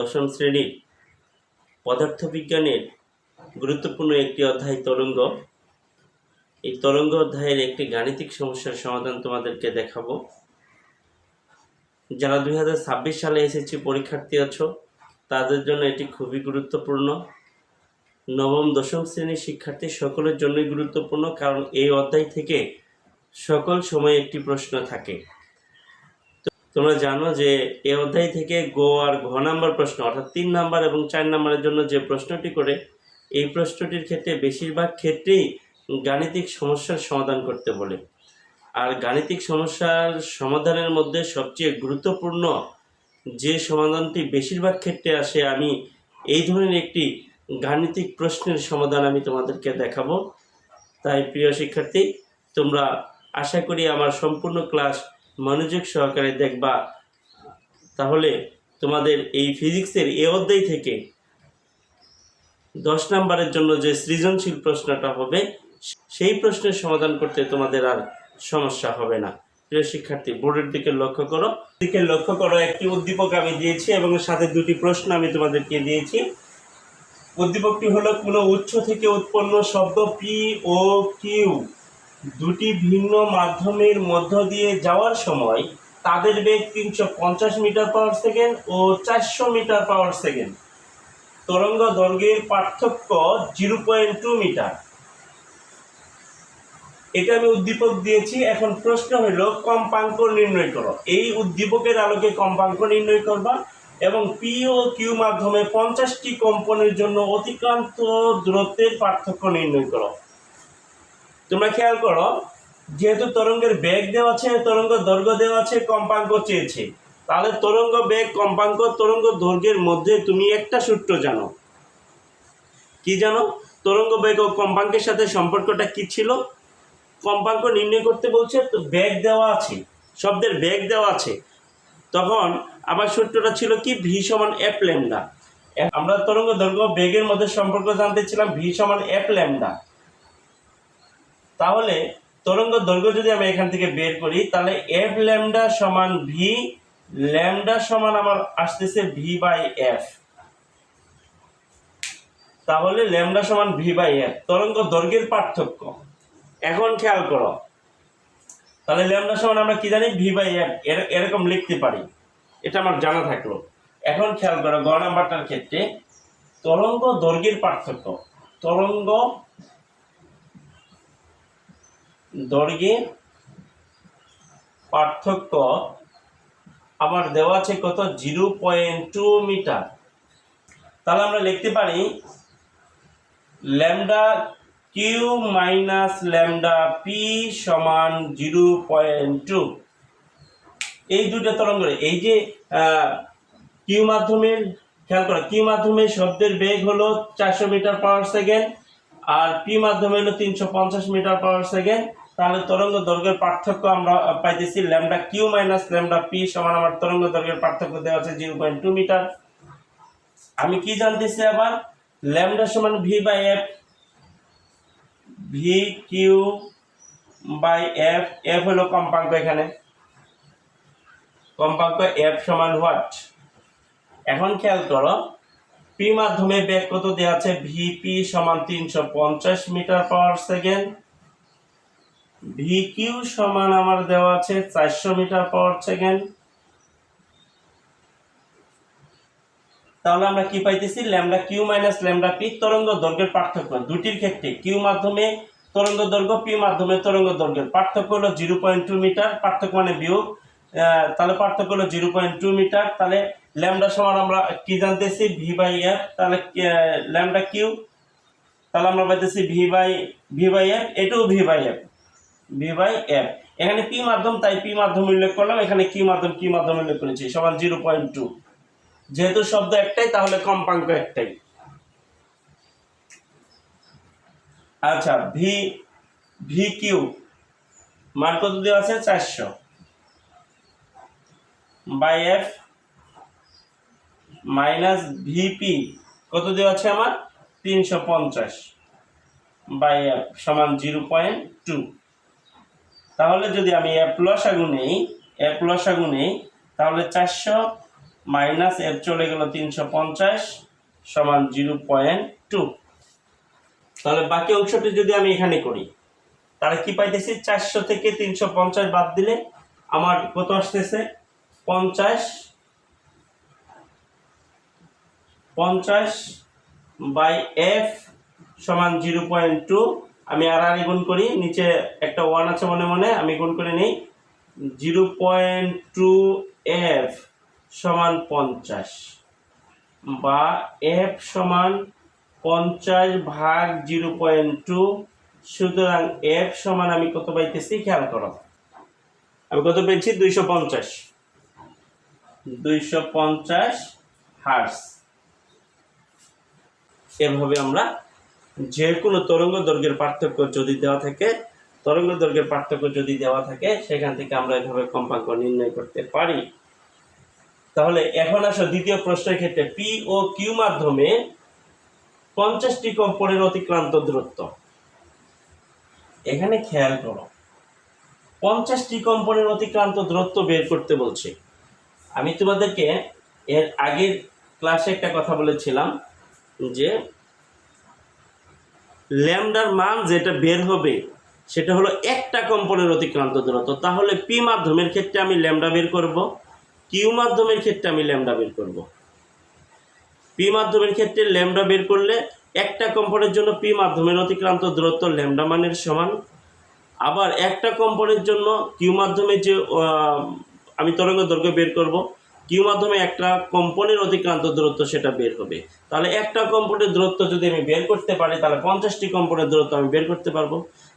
দশম শ্রেণির পদার্থবিজ্ঞানের গুরুত্বপূর্ণ একটি অধ্যায় তরঙ্গ। এই তরঙ্গ অধ্যায়ের একটি গাণিতিক সমস্যার সমাধান তোমাদেরকে দেখাবো। যারা দুই হাজার ছাব্বিশ সালে এসেছি পরীক্ষার্থী আছো, তাদের জন্য এটি খুবই গুরুত্বপূর্ণ। নবম, দশম শ্রেণির শিক্ষার্থী সকলের জন্যই গুরুত্বপূর্ণ, কারণ এই অধ্যায় থেকে সকল সময় একটি প্রশ্ন থাকে। তোমরা জানো যে এ অধ্যায় থেকে গো আর ঘ নাম্বার প্রশ্ন, অর্থাৎ তিন নাম্বার এবং চার নাম্বারের জন্য যে প্রশ্নটি করে, এই প্রশ্নটির ক্ষেত্রে বেশিরভাগ ক্ষেত্রেই গাণিতিক সমস্যার সমাধান করতে বলে। আর গাণিতিক সমস্যার সমাধানের মধ্যে সবচেয়ে গুরুত্বপূর্ণ যে সমাধানটি বেশিরভাগ ক্ষেত্রে আসে, আমি এই ধরনের একটি গাণিতিক প্রশ্নের সমাধান আমি তোমাদেরকে দেখাবো। তাই প্রিয় শিক্ষার্থী, তোমরা আশা করি আমার সম্পূর্ণ ক্লাস মনোযোগ সহকারে দেখবা। তাহলে তোমাদের এই ফিজিক্সের এ অধ্যায় থেকে দশ নম্বরের জন্য যে সৃজনশীল প্রশ্নটা হবে, সেই প্রশ্নের সমাধান করতে তোমাদের আর সমস্যা হবে না। প্রিয় শিক্ষার্থী, বোর্ডের দিকে লক্ষ্য করো। দিকে লক্ষ্য করো, একটি উদ্দীপক আমি দিয়েছি এবং সাথে দুটি প্রশ্ন আমি তোমাদেরকে দিয়েছি। উদ্দীপকটি হলো কোনো উৎস থেকে উৎপন্ন শব্দ পি ও কিউ দুটি ভিন্ন মাধ্যমের মধ্য দিয়ে যাওয়ার সময় তাদের বেগ তিনশো পঞ্চাশ মিটার পাওয়ার সেকেন্ড ও চারশো মিটার পাওয়ার সেকেন্ড। তরঙ্গ দৈর্ঘ্যের পার্থক্য জিরো পয়েন্ট টু মিটার। এটা আমি উদ্দীপক দিয়েছি, এখন প্রশ্ন হলো, কম্পাঙ্ক নির্ণয় করো। এই উদ্দীপকের আলোকে কম্পাঙ্ক নির্ণয় করবা এবং পি ও কিউ মাধ্যমে পঞ্চাশটি কম্পনের জন্য অতিক্রান্ত দূরত্বের পার্থক্য নির্ণয় করো। তোমরা খেয়াল করো, যেহেতু তরঙ্গের বেগ দেওয়া আছে, তরঙ্গ দৈর্ঘ্য দেওয়া আছে, কম্পাঙ্ক চেয়েছে। তাহলে তরঙ্গ বেগ, কম্পাঙ্ক, তরঙ্গ দৈর্ঘ্যের মধ্যে তুমি একটা সূত্র জানো। কি জানো? তরঙ্গ বেগ ও কম্পাঙ্কের সাথে সম্পর্কটা কি ছিল? কম্পাঙ্ক নির্ণয় করতে বলছে, তো বেগ দেওয়া আছে, শব্দের বেগ দেওয়া আছে। তখন আবার সূত্রটা ছিল কি? ভি সমান এফ ল্যামডা আমরা তরঙ্গ দৈর্ঘ্য বেগের মধ্যে সম্পর্ক জানতেছিলাম ভি সমান এফ ল্যামডা তাহলে তরঙ্গ দৈর্ঘ্য যদি আমি এখান থেকে বের করি, তাহলে এফ ল্যামডা সমান ভি ল্যামডা সমান আমার আসতেছে ভি বাই এফ তাহলে ল্যামডা সমান ভি বাই এফ তরঙ্গ দৈর্ঘ্যের পার্থক্য। এখন খেয়াল করো, তাহলে ল্যামডা সমান আমরা কি জানি? ভি বাই এফ এরকম লিখতে পারি। এটা আমার জানা থাকল। এখন খেয়াল করো, গ নাম্বারটার ক্ষেত্রে তরঙ্গ দৈর্ঘ্যের পার্থক্য। তরঙ্গ দৈর্ঘ্যের পার্থক্য আমার দেওয়া আছে কত? Zero point two metre. তাহলে আমরা লিখতে পারি lambda Q minus lambda P সমান জিরো পয়েন্ট টু। এই দুটো তরঙ্গ, এই যে কিউ মাধ্যমের, খেয়াল করো কিউ মাধ্যমে শব্দের বেগ হলো চারশো মিটার পাওয়ার সেকেন্ড আর পি মাধ্যমে হলো তিনশো পঞ্চাশ মিটার পাওয়ার সেকেন্ড। তাহলে তরঙ্গ দৈর্ঘ্যের পার্থক্য আমরা পাইতেছি lambda Q minus lambda P সমান আমার তরঙ্গ দৈর্ঘ্যের পার্থক্য দেওয়া আছে জিরো পয়েন্ট টু মিটার। আমি কি জানতেছি আবার? ল্যামডা সমান V by F, V Q by F F হলো কম্পাঙ্ক এখানে। কম্পাঙ্ক এফ সমান হোয়াট? এখন খেয়াল করো, পি মাধ্যমে বেগ কত দেওয়া আছে? ভিপি সমান তিনশো পঞ্চাশ metre power second. V Q সমান আমার দেওয়া আছে চারশো মিটার পাওয়ার সেকেন্ড। তাহলে আমরা কি পাইতেছি? Lambda Q minus lambda P তরঙ্গ দৈর্ঘ্যের পার্থক্য। দুটির ক্ষেত্রে কিউ মাধ্যমে তরঙ্গ দৈর্ঘ্য পি মাধ্যমে তরঙ্গ দৈর্ঘ্যের। পার্থক্য হলো জিরো পয়েন্ট টু মিটার, পার্থক্য মানে বিয়োগ। তাহলে পার্থক্য হলো জিরো পয়েন্ট টু মিটার। তাহলে ল্যামডা সমান আমরা কি জানতেছি? ভি বাই এফ তাহলে ল্যামডা কিউ তাহলে আমরা পাইতেছি V by V by F এটাও V by F V by F. এখানে পি মাধ্যম, তাই পি মাধ্যম উল্লেখ করলাম। এখানে কি মাধ্যম কি মাধ্যম উল্লেখ করেছি? সমান জিরো পয়েন্ট টু। যেহেতু শব্দ একটাই, তাহলে কম্পাঙ্ক একটাই। আচ্ছা ভি ভি কিউ মান কত দেওয়া আছে? চারশো। বাই এফ মাইনাস ভিপি কত দেওয়া আছে আমার? তিনশো পঞ্চাশ। বাই এফ সমান জিরো পয়েন্ট টু। তাহলে যদি আমি এফ লসাগু নেই এফ লসাগু নেই, তাহলে চারশো মাইনাস এফ চলে গেল তিনশো পঞ্চাশ সমান জিরো পয়েন্ট টু। তাহলে বাকি অংশটি যদি আমি এখানে করি, তাহলে কি পাইতেছি? চারশো থেকে তিনশো পঞ্চাশ বাদ দিলে আমার কত আসতেছে? পঞ্চাশ পঞ্চাশ বাই এফ সমান জিরো পয়েন্ট টু আমি আর আর গুণ করি, নিচে একটা ওয়ান আছে মনে মনে, আমি গুণ করে নিই। জিরো পয়েন্ট টু এফ সমান পঞ্চাশ বা এফ সমান পঞ্চাশ ভাগ জিরো পয়েন্ট টু, সুতরাং এফ সমান আমি কত পাইতেছি, খেয়াল করো। আমি কত পেয়েছি? দুইশো পঞ্চাশ। দুইশো পঞ্চাশ হার্স। এভাবে আমরা যে কোনো তরঙ্গ দৈর্ঘ্যের পার্থক্য যদি দেওয়া থাকে, তরঙ্গ দৈর্ঘ্যের পার্থক্য যদি দেওয়া থাকে, সেখান থেকে আমরা এভাবে কম্পাঙ্ক নির্ণয় করতে পারি। তাহলে এখন আসো দ্বিতীয় প্রশ্নের ক্ষেত্রে পি ও কিউ মাধ্যমে পঞ্চাশটি কম্পনের অতিক্রান্ত দূরত্ব। এখানে খেয়াল করো, পঞ্চাশটি কম্পনের অতিক্রান্ত দূরত্ব বের করতে বলছে। আমি তোমাদেরকে এর আগের ক্লাসে একটা কথা বলেছিলাম যে ল্যামডার মান যেটা বের হবে, সেটা হলো একটা কম্পনের অতিক্রান্ত দূরত্ব। তাহলে পি মাধ্যমের ক্ষেত্রে আমি ল্যামডা বের করব, কিউ মাধ্যমের ক্ষেত্রে আমি ল্যামডা বের করব। পি মাধ্যমের ক্ষেত্রে ল্যামডা বের করলে একটা কম্পনের জন্য পি মাধ্যমের অতিক্রান্ত দূরত্ব ল্যামডা মানের সমান। আবার একটা কম্পনের জন্য কিউ মাধ্যমে যে আমি তরঙ্গ দৈর্ঘ্য বের করব কিউ মাধ্যমে একটা কম্পনের অতিক্রান্ত দূরত্ব সেটা বের হবে। তাহলে একটা কম্পনের দূরত্ব যদি আমি বের করতে পারি, তাহলে পঞ্চাশটি কম্পনের দূরত্ব আমি বের করতে পারব।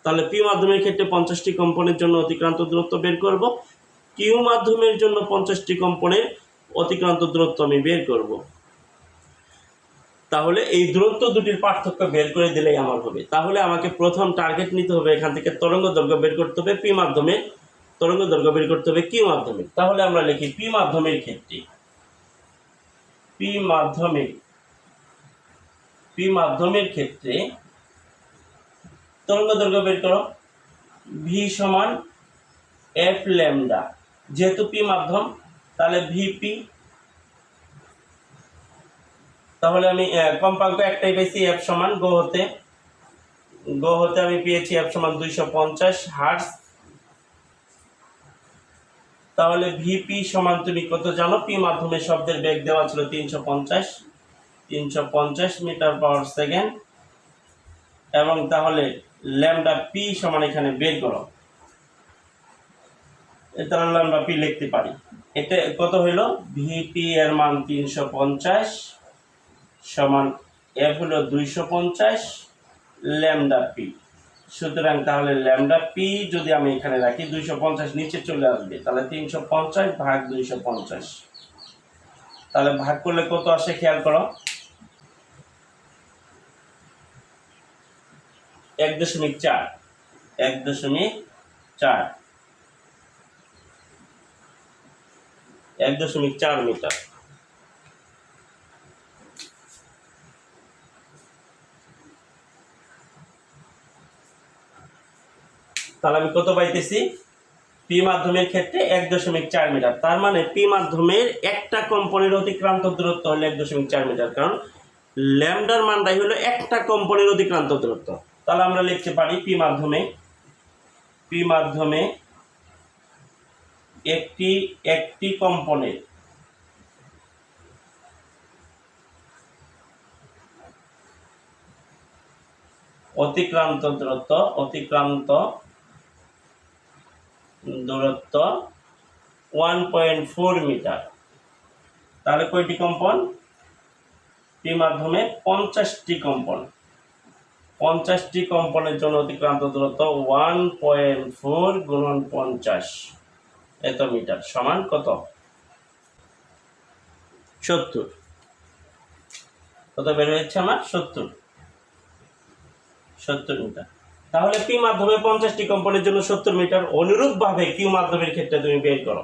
তাহলে পি মাধ্যমের ক্ষেত্রে পঞ্চাশটি কম্পনের জন্য অতিক্রান্ত দূরত্ব বের করব। কিউ মাধ্যমের জন্য পঞ্চাশটি কম্পনের অতিক্রান্ত দূরত্ব আমি বের করব। তাহলে এই দূরত্ব দুটির পার্থক্য বের করে দিলেই আমার হবে। তাহলে আমাকে প্রথম টার্গেট নিতে হবে, এখান থেকে তরঙ্গ দৈর্ঘ্য বের করতে হবে পি মাধ্যমে তরঙ্গ দৈর্ঘ্য বের করতে হবে কিউ মাধ্যমে তাহলে আমরা লিখি পি মাধ্যমের ক্ষেত্রে পি মাধ্যমে পি মাধ্যমের ক্ষেত্রে তরঙ্গ দৈর্ঘ্য বের করো। ভি সমান এফ ল্যামডা। যেহেতু পি মাধ্যম, তাহলে ভিপি তাহলে আমি কম্পাঙ্ক একটাই পেয়েছি এফ সমান গো হতে গো হতে আমি পেয়েছি এফ সমান দুইশো পঞ্চাশ হার্স তাহলে ভিপি সমান তুমি কত জানো? পি মাধ্যমে শব্দের বেগ দেওয়া ছিল তিনশো পঞ্চাশ। তিনশো পঞ্চাশ মিটার পাওয়ার সেকেন্ড। এবং তাহলে ল্যামডা পি সমান এখানে বের করো। তাহলে ল্যামডা পি লিখতে পারি। এটা কত হইল? ভিপি এর মান তিনশো পঞ্চাশ সমান এফ হলো দুইশো পঞ্চাশ ল্যামডা পি সুতরাং তাহলে ল্যামডা পি যদি আমি এখানে রাখি দুইশো পঞ্চাশ নিচে চলে আসবে, তাহলে তিনশো পঞ্চাশ ভাগ দুইশো পঞ্চাশ। তাহলে ভাগ করলে কত আসে খেয়াল করো? এক দশমিক চার, এক দশমিক চার। এক দশমিক চার মিটার। তাহলে আমি কত পাইতেছি? পি মাধ্যমের ক্ষেত্রে এক দশমিক চার মিটার। তার মানে পি মাধ্যমের একটা কম্পনের অতিক্রান্ত দূরত্ব হলো এক দশমিক চার মিটার। কারণ ল্যামডার মানটাই হলো একটা কম্পনের অতিক্রান্ত দূরত্ব। তাহলে আমরা লিখতে পারি পি মাধ্যমে পি মাধ্যমে একটি একটি কম্পনের অতিক্রান্ত দূরত্ব, অতিক্রান্ত দূরত্ব ওয়ান পয়েন্ট ফোর মিটার তাহলে কয়টি কম্পন? পি মাধ্যমে পঞ্চাশটি কম্পন। পঞ্চাশটি কম্পনের জন্য অতিক্রান্ত দূরত্ব ওয়ান পয়েন্ট ফোর গুণন পঞ্চাশ। এত মিটার সমান কত? সত্তর। কত বের হয়েছে আমার? সত্তর। সত্তর মিটার। তাহলে পি মাধ্যমে পঞ্চাশটি কম্পনের জন্য সত্তর মিটার অনুরূপভাবে কিউ মাধ্যমের ক্ষেত্রে তুমি বের করো।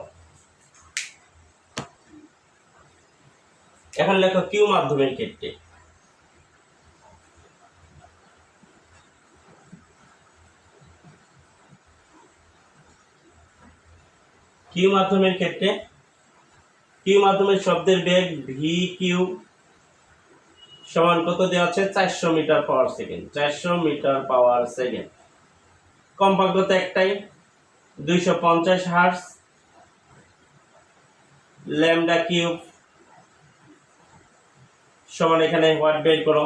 এখন লেখো কিউ মাধ্যমের ক্ষেত্রে। কিউ মাধ্যমের ক্ষেত্রে কিউ মাধ্যমের শব্দের বেগ ভি কিউ সমান কত দেওয়া আছে? চারশো মিটার পাওয়ার সেকেন্ড। চারশো মিটার পাওয়ার সেকেন্ড। কম্পাঙ্ক একটাই। দুইশো পঞ্চাশ হার্স ল্যামডা কিউব সমান এখানে হোয়াট বের করো।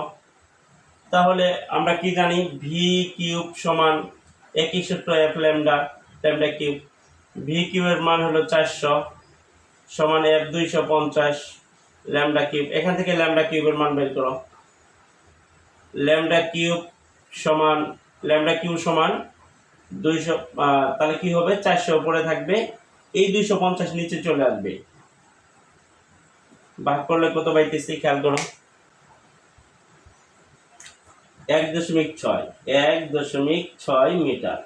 তাহলে আমরা কি জানি? ভি কিউব সমান একই সূত্র F lambda lambda cube. V কিউবের মান হলো চারশো, সমান এফ দুইশো পঞ্চাশ। ল্যামডা কিউব, এখান থেকে ল্যামডা কিউবের মান বের করো। ল্যামডা কিউব সমান, ল্যামডা কিউব সমান দুইশো তাহলে কি হবে? চারশো উপরে থাকবে। এই দুইশো পঞ্চাশ নিচে চলে আসবে। ভাগ করলে কত পাইতেছি? খেয়াল করো। এক দশমিক ছয়, এক দশমিক ছয় মিটার।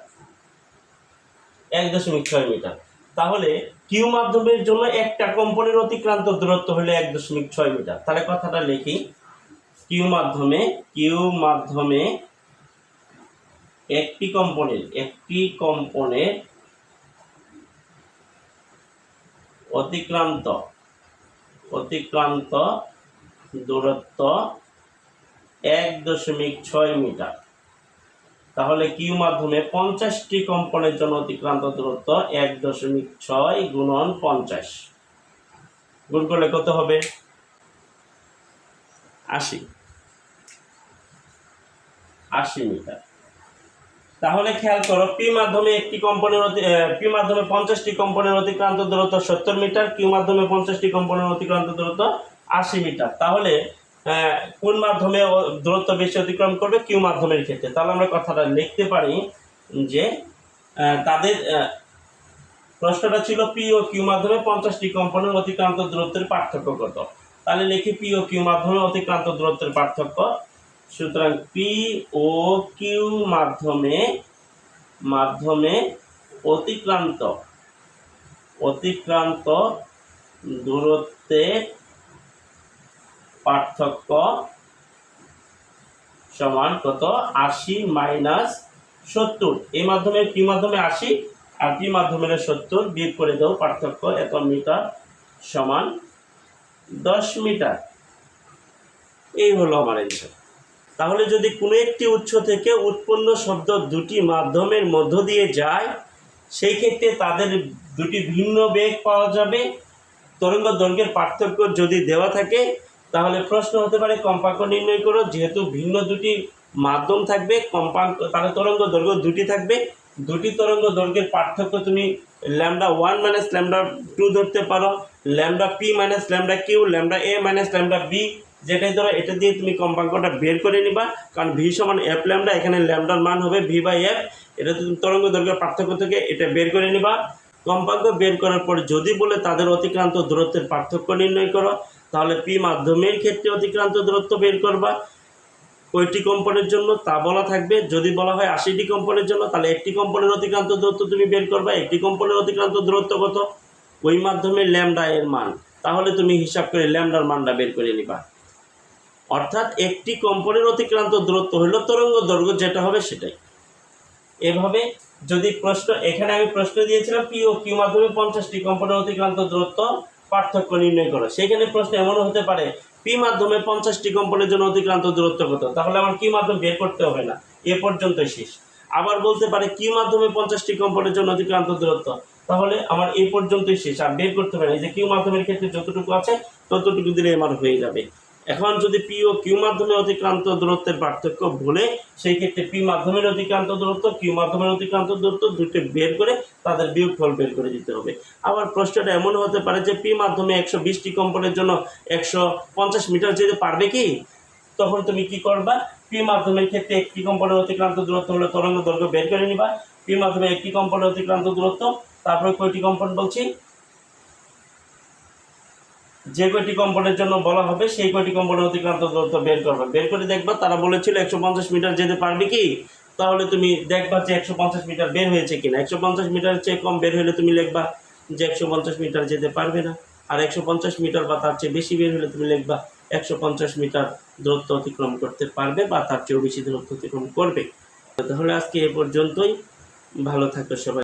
এক দশমিক ছয় মিটার। তাহলে কিউ মাধ্যমের জন্য একটা কম্পনের অতিক্রান্ত দূরত্ব হলো এক দশমিক ছয় মিটার। তাহলে কথাটা লিখি। কিউ মাধ্যমে কিউ মাধ্যমে একটি কম্পনের একটি কম্পনের অতিক্রান্ত অতিক্রান্ত দূরত্ব এক দশমিক ছয় মিটার। তাহলে কিউ মাধ্যমে পঞ্চাশটি কম্পনের জন্য অতিক্রান্ত দূরত্ব এক দশমিক ছয় গুণন পঞ্চাশ। গুণ করলে কত হবে? আশি। আশি মিটার। তাহলে খেয়াল করো পি মাধ্যমে একটি কম্পনের পি মাধ্যমে পঞ্চাশটি কম্পনের অতিক্রান্ত দূরত্ব সত্তর মিটার কিউ মাধ্যমে পঞ্চাশটি কম্পনের অতিক্রান্ত দূরত্ব আশি মিটার। তাহলে কোন মাধ্যমে দূরত্ব বেশি অতিক্রম করবে কিউ মাধ্যমের ক্ষেত্রে? তাহলে আমরা কথাটা লিখতে পারি যে তাদের প্রশ্নটা ছিল পি ও কিউ মাধ্যমে পঞ্চাশটি কম্পনের অতিক্রান্ত দূরত্বের পার্থক্য কত? তাহলে লিখি পি ও কিউ মাধ্যমে অতিক্রান্ত দূরত্বের পার্থক্য। সুতরাং পি ও কিউ মাধ্যমে মাধ্যমে অতিক্রান্ত অতিক্রান্ত দূরত্বের পার্থক্য সমান কত? আশি মাইনাস সত্তর। এই মাধ্যমে পি মাধ্যমে আশি? আর পি মাধ্যমের সত্তর, বিয়োগ করে দাও পার্থক্য এত মিটার সমান দশ মিটার। এই হলো আমার অ্যান্সার তাহলে যদি কোনো একটি উৎস থেকে উৎপন্ন শব্দ দুটি মাধ্যমের মধ্য দিয়ে যায়, সেই ক্ষেত্রে তাদের দুটি ভিন্ন বেগ পাওয়া যাবে। তরঙ্গ দৈর্ঘ্যের পার্থক্য যদি দেওয়া থাকে তাহলে প্রশ্ন হতে পারে, কম্পাঙ্ক নির্ণয় করো, যেহেতু ভিন্ন দুটি মাধ্যম থাকবে, কম্পাঙ্ক, তাহলে তরঙ্গ দৈর্ঘ্য দুটি থাকবে। দুটি তরঙ্গ দৈর্ঘ্যের পার্থক্য তুমি lambda one minus lambda two ধরতে পারো, lambda P minus lambda Q, lambda A minus lambda B, যেটাই ধরো, এটা দিয়ে তুমি কম্পাঙ্কটা বের করে নিবা। কারণ ভি সমান এফ ল্যামডা, এখানে ল্যামডার মান হবে ভি বাই এফ। এটা তুমি তরঙ্গ দৈর্ঘ্যের পার্থক্য থেকে এটা বের করে নিবা। কম্পাঙ্ক বের করার পর যদি বলে তাদের অতিক্রান্ত দূরত্বের পার্থক্য নির্ণয় করো তাহলে পি মাধ্যমের ক্ষেত্রে অতিক্রান্ত দূরত্ব বের করবা। কয়টি কম্পনের জন্য তা বলা থাকবে। যদি বলা হয় আশিটি কম্পনের জন্য, তাহলে একটি কম্পনের অতিক্রান্ত দূরত্ব তুমি বের করবা। একটি কম্পনের অতিক্রান্ত দূরত্ব কত? ওই মাধ্যমে ল্যামডা এর মান। তাহলে তুমি হিসাব করে ল্যামডার মানটা বের করে নিবা। অর্থাৎ একটি কম্পনের অতিক্রান্ত দূরত্ব হলো তরঙ্গ দৈর্ঘ্য, যেটা হবে সেটাই। এভাবে যদি প্রশ্ন, এখানে আমি প্রশ্ন দিয়েছিলাম পি ও কিউ মাধ্যমে পঞ্চাশটি কম্পনের অতিক্রান্ত দূরত্ব পার্থক্য নির্ণয় করো। সেখানে প্রশ্ন এমনও হতে পারে, পি মাধ্যমে পঞ্চাশটি কম্পনের জন্য অতিক্রান্ত দূরত্ব কত? তাহলে আমার কি মাধ্যম বের করতে হবে না? এ পর্যন্ত শেষ। আবার বলতে পারে, কি মাধ্যমে পঞ্চাশটি কম্পনের জন্য অতিক্রান্ত দূরত্ব? তাহলে আমার এ পর্যন্তই শেষ, আর বের করতে পারে এই যে কিউ মাধ্যমের ক্ষেত্রে যতটুকু আছে, ততটুকু দিলে আমার হয়ে যাবে। এখন যদি পি ও কিউ মাধ্যমে অতিক্রান্ত দূরত্বের পার্থক্য ভুলে সেই ক্ষেত্রে পি মাধ্যমের অতিক্রান্ত দূরত্ব কিউ মাধ্যমের অতিক্রান্ত দূরত্ব দুটো বের করে তাদের বিয়োগফল বের করে দিতে হবে। আবার প্রশ্নটা এমন হতে পারে যে পি মাধ্যমে একশো বিশটি কম্পনের জন্য একশো পঞ্চাশ মিটার যেতে পারবে কি? তখন তুমি কি করবা? পি মাধ্যমের ক্ষেত্রে একটি কম্পনের অতিক্রান্ত দূরত্ব হলে তরঙ্গ দৈর্ঘ্য বের করে নিবা। পি মাধ্যমে একটি কম্পনের অতিক্রান্ত দূরত্ব, তারপরে কয়টি কম্পন বলছি? যে কয়টি কম্পনের জন্য বলা হবে, সেই কয়টি কম্পনের অতিক্রান্ত দূরত্ব বের করবে। বের করে দেখবা, তারা বলেছিল একশো পঞ্চাশ মিটার যেতে পারবে কি? তাহলে তুমি দেখবা যে একশো পঞ্চাশ মিটার বের হয়েছে কিনা। একশো পঞ্চাশ মিটারের চেয়ে কম বের হলে তুমি লিখবা যে একশো পঞ্চাশ মিটার যেতে পারবে না। আর একশো পঞ্চাশ মিটার বা তার চেয়ে বেশি বের হলে তুমি লিখবা একশো পঞ্চাশ মিটার দূরত্ব অতিক্রম করতে পারবে বা তার চেয়েও বেশি দূরত্ব অতিক্রম করবে। তাহলে আজকে এ পর্যন্তই। ভালো থাকবে সবাই।